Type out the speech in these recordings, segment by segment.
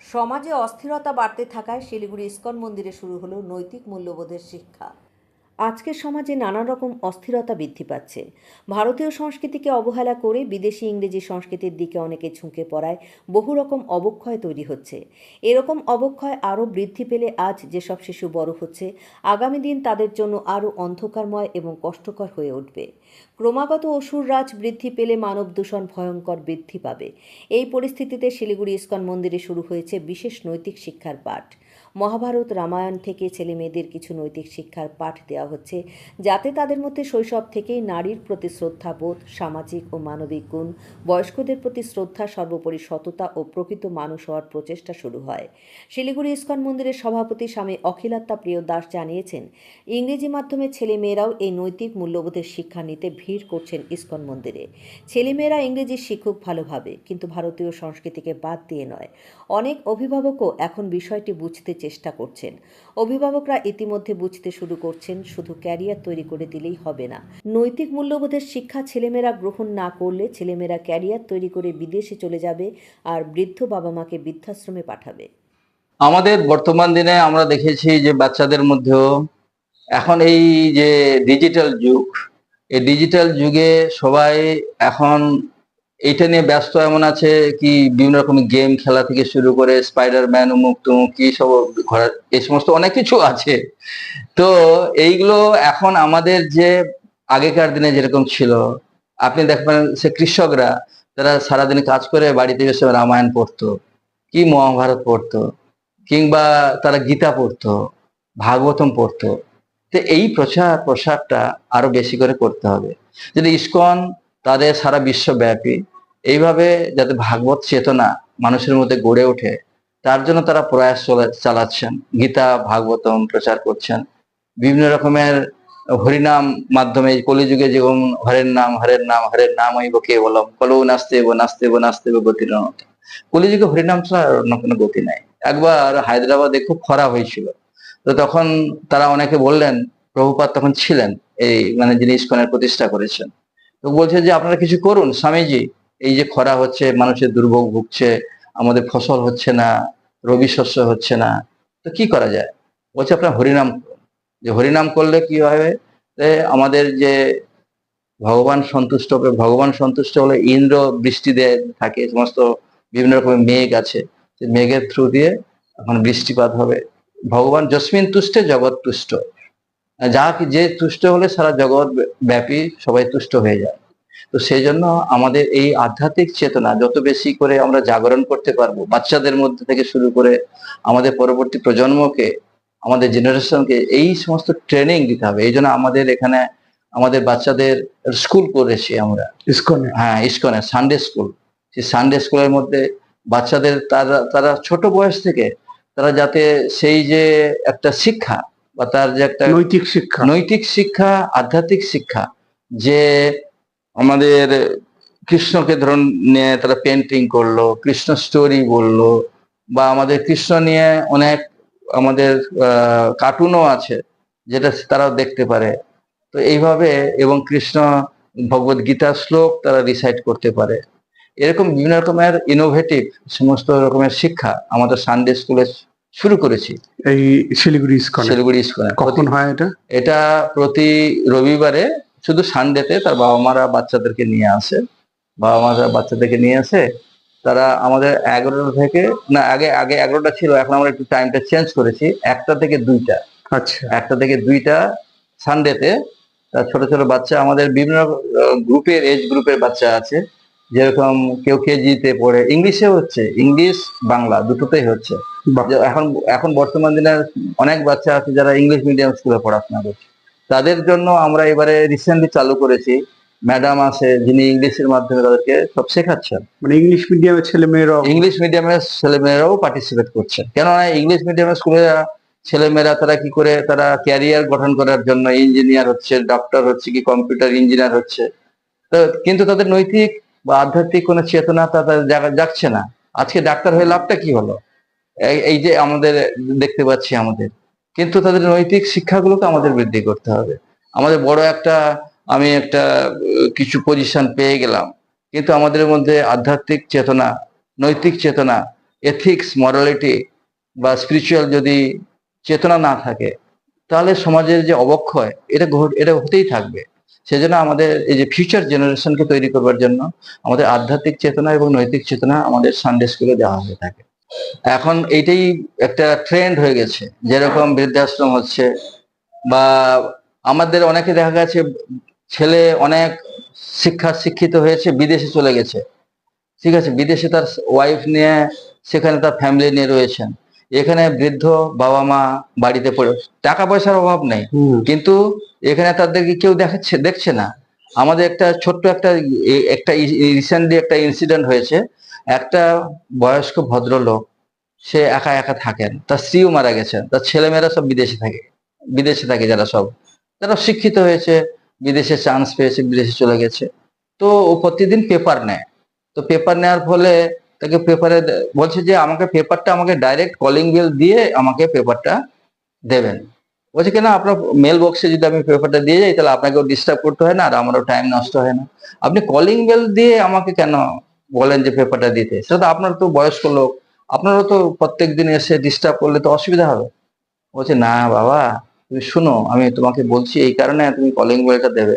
সমাজে অস্থিরতা বাড়তে থাকায় শিলিগুড়ি ইস্কন মন্দিরে শুরু হলো নৈতিক মূল্যবোধের শিক্ষা। আজকের সমাজে নানা রকম অস্থিরতা বৃদ্ধি পাচ্ছে। ভারতীয় সংস্কৃতিকে অবহেলা করে বিদেশি ইংরেজি সংস্কৃতির দিকে অনেকে ঝুঁকে পড়ায়, বহু রকম অবক্ষয় তৈরি হচ্ছে। এরকম অবক্ষয় আরও বৃদ্ধি পেলে আজ যেসব শিশু বড় হচ্ছে, আগামী দিন তাদের জন্য আরও অন্ধকারময় এবং কষ্টকর হয়ে উঠবে। ক্রমাগত অসুর রাজ বৃদ্ধি পেলে মানব দূষণ ভয়ঙ্কর বৃদ্ধি পাবে। এই পরিস্থিতিতে শিলিগুড়ি ইস্কন মন্দিরে শুরু হয়েছে বিশেষ নৈতিক শিক্ষার পাঠ। মহাভারত রামায়ণ থেকে ছেলে মেয়েদের কিছু নৈতিক শিক্ষার পাঠ দেওয়া হচ্ছে, যাতে তাদের মধ্যে শৈশব থেকেই নারীর প্রতি শ্রদ্ধাবোধ সামাজিক ও মানবিক গুণ, বয়স্কদের প্রতি শ্রদ্ধা, সর্বোপরি সততা ও প্রকৃত মানুষ হওয়ার প্রচেষ্টা শুরু হয়। শিলিগুড়ি ইস্কন মন্দিরের সভাপতি স্বামী অখিলাত্তা প্রিয় দাস জানিয়েছেন, ইংরেজি মাধ্যমে ছেলে মেয়েরাও এই নৈতিক মূল্যবোধের শিক্ষা নিতে ভিড় করছেন ইস্কন মন্দিরে। ছেলেমেয়েরা ইংরেজি শিখুক ভালোভাবে, কিন্তু ভারতীয় সংস্কৃতিকে বাদ দিয়ে নয়। অনেক অভিভাবকও এখন বিষয়টি বুঝতে চেষ্টা করছেন। অভিভাবকরা ইতিমধ্যে বুঝতে শুরু করছেন, শুধু ক্যারিয়ার তৈরি করে দিলেই হবে না। নৈতিক মূল্যবোধের শিক্ষা ছেলেমেয়েরা গ্রহণ না করলে ছেলেমেয়েরা ক্যারিয়ার তৈরি করে বিদেশে চলে যাবে আর বৃদ্ধ বাবা মাকে বৃদ্ধাশ্রমে পাঠাবে। আমাদের বর্তমান দিনে আমরা দেখেছি যে বাচ্চাদের মধ্যেও এখন এই যে ডিজিটাল যুগ, এই ডিজিটাল যুগে সবাই এখন এইটা নিয়ে ব্যস্ত এমন আছে কি বিভিন্ন রকম গেম খেলা থেকে শুরু করে স্পাইডারম্যান উমুক তুমুক কি সব ঘোরা এই সমস্ত অনেক কিছু আছে। তো এইগুলো এখন আমাদের যে আগেকার দিনে যেরকম ছিল, আপনি দেখবেন সে কৃষকরা, তারা সারাদিন কাজ করে বাড়িতে এসে রামায়ণ পড়তো, কি মহাভারত পড়তো, কিংবা তারা গীতা পড়তো, ভাগবতম পড়তো। তো এই প্রচার প্রসারটা আরও বেশি করে করতে হবে। যদি ইস্কন তাদের সারা বিশ্বব্যাপী। এইভাবে যাতে ভাগবত চেতনা মানুষের মধ্যে গড়ে ওঠে, তার জন্য তারা প্রয়াস চলা- চালাচ্ছেন। গীতা, ভাগবতম প্রচার করছেন। বিভিন্ন রকমের হরিনাম মাধ্যমে, কলিযুগে যেমন হরের নাম হরের নাম হরের নাম ওই কে বলম কলৌ নাচতে এবো নাচতে এবো নাচতে এবো গতির কলিযুগে হরিনাম ছাড়া অন্য কোনো গতি নাই। একবার হায়দ্রাবাদে খুব খরা হয়েছিল। তো তখন তারা অনেকে বললেন, প্রভুপাত তখন ছিলেন এই মানে যিনি ইস্কনের প্রতিষ্ঠা করেছেন। তো বলছে যে আপনারা কিছু করুন, স্বামীজি, এই যে খরা হচ্ছে, মানুষের দুর্ভোগ ভুগছে, আমাদের ফসল হচ্ছে না, রবি শস্য হচ্ছে না, তো কি করা যায়? বলছে আপনার হরিনাম যে হরিনাম করলে কি হবে আমাদের যে ভগবান সন্তুষ্ট হবে ভগবান সন্তুষ্ট হলে ইন্দ্র বৃষ্টি দেয় থাকে, সমস্ত বিভিন্ন রকমের মেঘ আছে মেঘের থ্রু দিয়ে এখন বৃষ্টিপাত হবে। ভগবান জসমিন তুষ্টে, জগৎ তুষ্ট। যা কি যে তুষ্ট হলে সারা জগৎ ব্যাপী সবাই তুষ্ট হয়ে যায়। তো সেই জন্য আমাদের এই আধ্যাত্মিক চেতনা যত বেশি করে আমরা জাগরণ করতে পারব বাচ্চাদের মধ্যে থেকে শুরু করে আমাদের পরবর্তী প্রজন্মকে আমাদের জেনারেশনকে এই সমস্ত ট্রেনিং দিতে হবে। এই জন্য আমাদের এখানে আমাদের বাচ্চাদের স্কুল করেছি আমরা। ইসকনে? হ্যাঁ ইস্কনে সানডে স্কুল। সেই সানডে স্কুলের মধ্যে বাচ্চাদের তারা তারা ছোট বয়স থেকে তারা যাতে সেই যে একটা শিক্ষা বা তার যে একটা নৈতিক শিক্ষা। নৈতিক শিক্ষা আধ্যাত্মিক শিক্ষা যে আমাদের কৃষ্ণকে ধরুন নিয়ে তারা পেন্টিং করল কৃষ্ণ স্টোরি বলল বা আমাদের কৃষ্ণ নিয়ে অনেক আমাদের কার্টুনও আছে যেটা তারাও দেখতে পারে। তো এইভাবে এবং কৃষ্ণ ভগবত গীতা শ্লোক তারা রিসাইট করতে পারে। এরকম বিভিন্ন রকমের ইনোভেটিভ সমস্ত রকমের শিক্ষা আমাদের সানডে স্কুলে শুরু করেছি। এই শিলিগুড়ি ইসকনে। শিলিগুড়ি স্কুলে কখন হয় এটা? এটা প্রতি রবিবারে শুধু সানডেতে তার বাবা মারা বাচ্চাদেরকে নিয়ে আসে। বাবা মারা বাচ্চাদেরকে নিয়ে আসে। তারা আমাদের এগারোটা থেকে না আগে আগে এগারোটা ছিল এখন আমরা একটু টাইমটা চেঞ্জ করেছি। একটা থেকে দুইটা। আচ্ছা। একটা থেকে দুইটা সানডেতে তার ছোট ছোট বাচ্চা আমাদের বিভিন্ন গ্রুপের এজ গ্রুপের বাচ্চা আছে। যেরকম কেউ কেজিতে পড়ে ইংলিশে হচ্ছে ইংলিশ বাংলা দুটোতেই হচ্ছে। এখন এখন বর্তমান দিনে অনেক বাচ্চা আছে যারা ইংলিশ মিডিয়াম স্কুলে পড়াশোনা করছে। তাদের জন্য আমরা এবারে রিসেন্টলি চালু করেছি ম্যাডাম আছে যিনি ইংলিশের মাধ্যমে তাদেরকে সব শেখাচ্ছেন। মানে ইংলিশ মিডিয়ামের ছেলে মেয়েরা ইংলিশ মিডিয়ামের ছেলেমেয়েরাও পার্টিসিপেট করছে। কেননা ইংলিশ মিডিয়ামের স্কুলে ছেলেমেয়েরা তারা কি করে তারা ক্যারিয়ার গঠন করার জন্য ইঞ্জিনিয়ার হচ্ছে ডক্টর হচ্ছে কি কম্পিউটার ইঞ্জিনিয়ার হচ্ছে। তো কিন্তু তাদের নৈতিক বা আধ্যাত্মিক কোনো চেতনা তাদের যাচ্ছে না। আজকে ডাক্তার হয়ে লাভটা কি হলো? এই- যে আমাদের দেখতে পাচ্ছি আমাদের। কিন্তু তাদের নৈতিক শিক্ষাগুলোকে আমাদের বৃদ্ধি করতে হবে। আমাদের বড় একটা, আমি একটা কিছু পজিশন পেয়ে গেলাম। কিন্তু আমাদের মধ্যে আধ্যাত্মিক চেতনা, নৈতিক চেতনা এথিক্স মরালিটি বা স্পিরিচুয়াল যদি চেতনা না থাকে, তাহলে সমাজের যে অবক্ষয়, এটা এটা হতেই থাকবে। সেজন্য আমাদের এই যে ফিউচার জেনারেশনকে তৈরি করবার জন্য আমাদের আধ্যাত্মিক চেতনা এবং নৈতিক চেতনা আমাদের সানডে স্কুলে দেওয়া হয়ে থাকে। এখন এইটাই একটা ট্রেন্ড হয়ে গেছে। যেরকম বৃদ্ধাশ্রম হচ্ছে বা আমাদের অনেকে দেখা গেছে ছেলে অনেক শিক্ষা শিক্ষিত হয়েছে বিদেশে চলে গেছে। ঠিক আছে বিদেশে তার ওয়াইফ নিয়ে সেখানে তার ফ্যামিলি নিয়ে রয়েছেন। এখানে বৃদ্ধ বাবা মা বাড়িতে পড়ে টাকা পয়সার অভাব নেই। কিন্তু এখানে তাদেরকে কেউ দেখাচ্ছে, দেখছে না। আমাদের একটা ছোট্ট একটা একটা রিসেন্টলি একটা ইনসিডেন্ট হয়েছে। একটা বয়স্ক ভদ্রলোক, সে একা একা থাকেন। তার স্ত্রীও মারা গেছেন তার ছেলেমেয়েরা সব বিদেশে থাকে বিদেশে থাকে যারা সব। যারা শিক্ষিত হয়েছে, বিদেশে চান্স পেয়েছে, বিদেশে চলে গেছে। তো ও প্রতিদিন পেপার নেয়। তো পেপার নেওয়ার ফলে তাকে পেপারে বলছে যে আমাকে পেপারটা আমাকে ডাইরেক্ট কলিং বেল দিয়ে আমাকে পেপারটা দেবেন। বলছে কেন আপনার মেল বক্সে যদি আমি পেপারটা দিয়ে যাই, তাহলে আপনাকেও ডিস্টার্ব করতে হয় না আর আমারও টাইম নষ্ট হয় না। আপনি কলিং বেল দিয়ে আমাকে কেন বলেন যে পেপারটা দিতে? সেটা তো আপনার তো বয়স্ক লোক। আপনারও তো প্রত্যেক দিন এসে ডিস্টার্ব করলে তো অসুবিধা হবে। বলছে, না বাবা, তুমি শুনো, আমি তোমাকে বলছি এই কারণে তুমি কলিং বেলটা দেবে।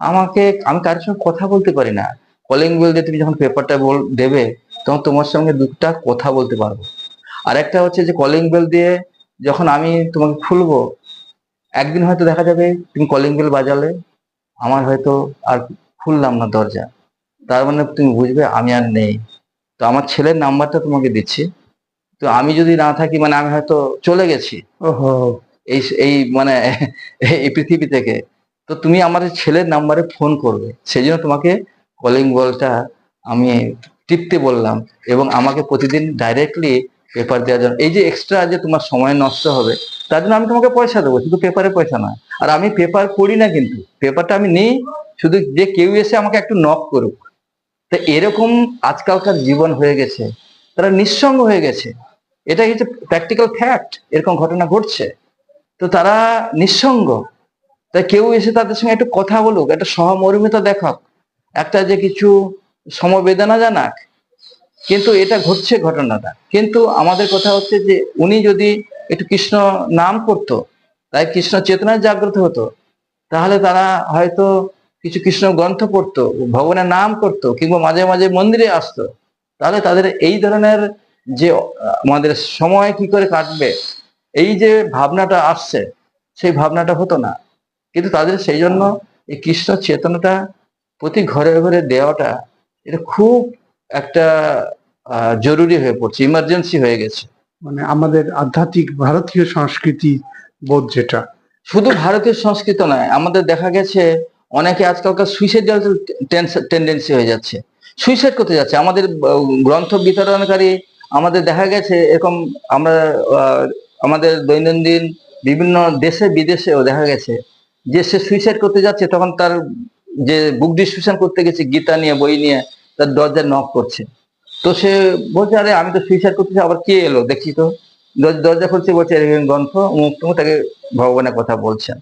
আমাকে, আমি কারোর সঙ্গে কথা বলতে পারি না। কলিং বেল দিয়ে তুমি যখন পেপারটা বল, দেবে, তখন তোমার সঙ্গে দুটা কথা বলতে পারব। আর একটা হচ্ছে যে কলিং বেল দিয়ে যখন আমি তোমাকে খুলবো একদিন হয়তো দেখা যাবে তুমি কলিং বেল বাজালে আমার হয়তো আর খুললাম না দরজা। তার মানে তুমি বুঝবে আমি আর নেই। তো আমার ছেলের নাম্বারটা তোমাকে দিচ্ছি। তো আমি যদি না থাকি মানে আমি হয়তো চলে গেছি। এই এই মানে এই পৃথিবী থেকে। তো তুমি আমার ছেলের নাম্বারে ফোন করবে। সেই জন্য তোমাকে কলিং বলটা আমি টিপতে বললাম। এবং আমাকে প্রতিদিন ডাইরেক্টলি পেপার দেওয়ার জন্য। এই যে এক্সট্রা যে তোমার সময় নষ্ট হবে, তার জন্য আমি তোমাকে পয়সা দেবো, শুধু পেপারে পয়সা নয়। আর আমি পেপার পড়ি না কিন্তু পেপারটা আমি নেই, শুধু যে কেউ এসে আমাকে একটু নক করুক। তো এরকম আজকালকার জীবন হয়ে গেছে, তারা নিঃসঙ্গ হয়ে গেছে। এটা হচ্ছে প্র্যাকটিক্যাল ফ্যাক্ট এরকম ঘটনা ঘটছে। তো তারা নিঃসঙ্গ। তাই কেউ এসে তাদের সঙ্গে একটু কথা বলুক, একটা সহমর্মিতা দেখাক, একটা যে কিছু সমবেদনা জানাক কিন্তু এটা ঘটছে ঘটনাটা। কিন্তু আমাদের কথা হচ্ছে যে উনি যদি একটু কৃষ্ণ নাম করতো, তাই কৃষ্ণ চেতনায় জাগ্রত হতো, তাহলে তারা হয়তো কিছু কৃষ্ণ গ্রন্থ পড়তো, ভগবানের নাম করতো, কিংবা মাঝে মাঝে মন্দিরে আসতো, তাহলে তাদের এই ধরনের যে আমাদের সময় কি করে কাটবে, এই যে ভাবনাটা আসছে, সেই ভাবনাটা হতো না। কিন্তু তাদের সেই জন্য এই কৃষ্ণ চেতনাটা প্রতি ঘরে ঘরে দেওয়াটা এটা খুব একটা জরুরি হয়ে পড়ছে ইমার্জেন্সি হয়ে গেছে। মানে আমাদের আধ্যাত্মিক ভারতীয় সংস্কৃতি বোধ যেটা। শুধু ভারতীয় সংস্কৃতি নয় আমাদের দেখা গেছে অনেকে আজকালকার সুইসাইড টেন্ডেন্সি হয়ে যাচ্ছে। সুইসাইড করতে যাচ্ছে। আমাদের গ্রন্থ বিতরণকারী আমাদের দেখা গেছে এরকম আমরা আমাদের দৈনন্দিন বিভিন্ন দেশে বিদেশেও দেখা গেছে যে সে সুইসাইড করতে যাচ্ছে তখন তার যে বুক ডিস্ট্রিবিউশন করতে গেছে গীতা নিয়ে বই নিয়ে তার দরজায় নক করছে। তো সে বলছে আরে আমি তো সুইসাইড করতেছি আবার কে এলো? দেখছি তো। দর- দরজা খুলছে বলছে গ্রন্থ মুখ টুমুক তাকে ভগবানের কথা বলছেন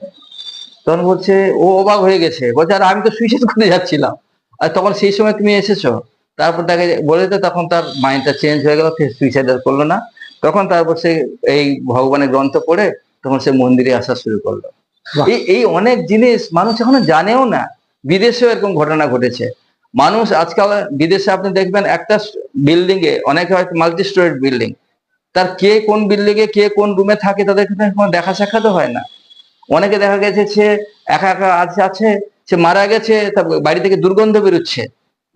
তখন বলছে ও অবাক হয়ে গেছে। বলছে আর আমি তো সুইসাইড করতে যাচ্ছিলাম। আর তখন সেই সময় তুমি এসেছ? তারপর তাকে বলে তো তখন তার মাইন্ডটা চেঞ্জ হয়ে গেল সুইসাইড আর করল না। তখন তারপর সে এই ভগবানের গ্রন্থ পড়ে তখন সে মন্দিরে আসা শুরু করল। এই এই অনেক জিনিস মানুষ এখনও জানেও না। বিদেশেও এরকম ঘটনা ঘটেছে। মানুষ আজকাল বিদেশে আপনি দেখবেন একটা বিল্ডিং এ অনেকে হয়তো মাল্টি স্টোরেড বিল্ডিং তার কে কোন বিল্ডিং এ কে কোন রুমে থাকে তাদের কোনো দেখা সাক্ষাৎ হয় না। অনেকে দেখা গেছে সে একা একা আছে আছে, সে মারা গেছে, তার বাড়ি থেকে দুর্গন্ধ বেরোচ্ছে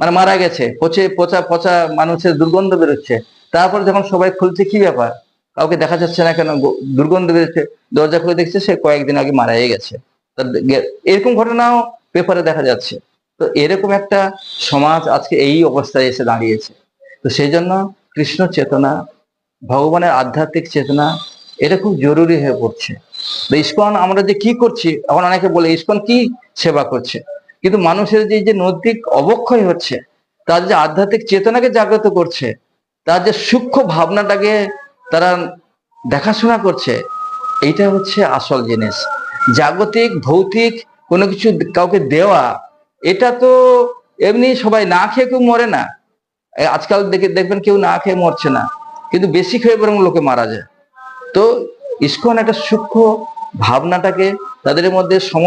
মানে মারা গেছে, পচে, পচা পচা মানুষের দুর্গন্ধ বেরোচ্ছে। তারপর যখন সবাই খুলছে, কি ব্যাপার? কাউকে দেখা যাচ্ছে না কেন? দুর্গন্ধ বেরোচ্ছে। দরজা খুলে দেখছে সে কয়েকদিন আগে মারাই গেছে। এরকম ঘটনাও পেপারে দেখা যাচ্ছে। তো এরকম একটা সমাজ আজকে এই অবস্থায় এসে দাঁড়িয়েছে। তো সেই জন্য কৃষ্ণ চেতনা, ভগবানের আধ্যাত্মিক চেতনা, এটা খুব জরুরি হয়ে পড়ছে। তো ইস্কন, আমরা যে কি করছি, এখন অনেকে বলে, ইস্কন কি সেবা করছে? কিন্তু মানুষের যে যে নৈতিক অবক্ষয় হচ্ছে, তার যে আধ্যাত্মিক চেতনাকে জাগ্রত করছে, তার যে সূক্ষ্ম ভাবনাটাকে তারা দেখাশোনা করছে, এইটা হচ্ছে আসল জিনিস। জাগতিক, ভৌতিক কোনো কিছু কাউকে দেওয়া এটা তো এমনি সবাই না খেয়ে কেউ মরে না। আজকাল দেখে দেখবেন কেউ না খেয়ে মরছে না। কিন্তু বেশি খেয়ে বরং লোকে মারা যায়। তো ইস্কন একটা সূক্ষ্ম ভাবনাটাকে তাদের মধ্যে সম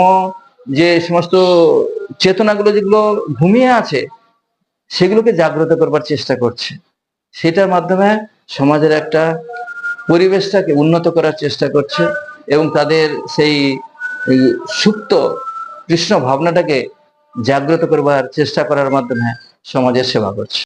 যে সমস্ত চেতনাগুলো যেগুলো ঘুমিয়ে আছে, সেগুলোকে জাগ্রত করবার চেষ্টা করছে। সেটার মাধ্যমে সমাজের একটা পরিবেশটাকে উন্নত করার চেষ্টা করছে এবং তাদের সেই সুপ্ত কৃষ্ণ ভাবনাটাকে জাগ্রত করবার চেষ্টা করার মাধ্যমে সমাজের সেবা করছে।